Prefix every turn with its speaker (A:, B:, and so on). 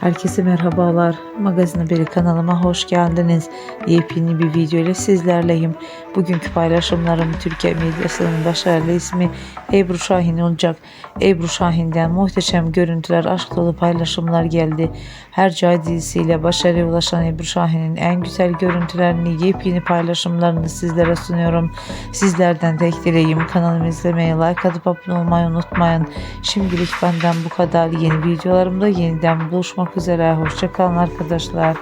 A: Herkese merhabalar. Magazin Haberi kanalıma hoş geldiniz. Yepyeni bir video ile sizlerleyim. Bugünkü paylaşımlarım Türkiye medyasının başarılı ismi Ebru Şahin olacak. Ebru Şahin'den muhteşem görüntüler, aşk dolu paylaşımlar geldi. Her Cay dizisiyle başarıya ulaşan Ebru Şahin'in en güzel görüntülerini, yepyeni paylaşımlarını sizlere sunuyorum. Sizlerden tek dileğim kanalımı izlemeyi, like atıp abone olmayı unutmayın. Şimdilik benden bu kadar. Yeni videolarımda yeniden buluşmak üzere. Hoşçakalın arkadaşlar.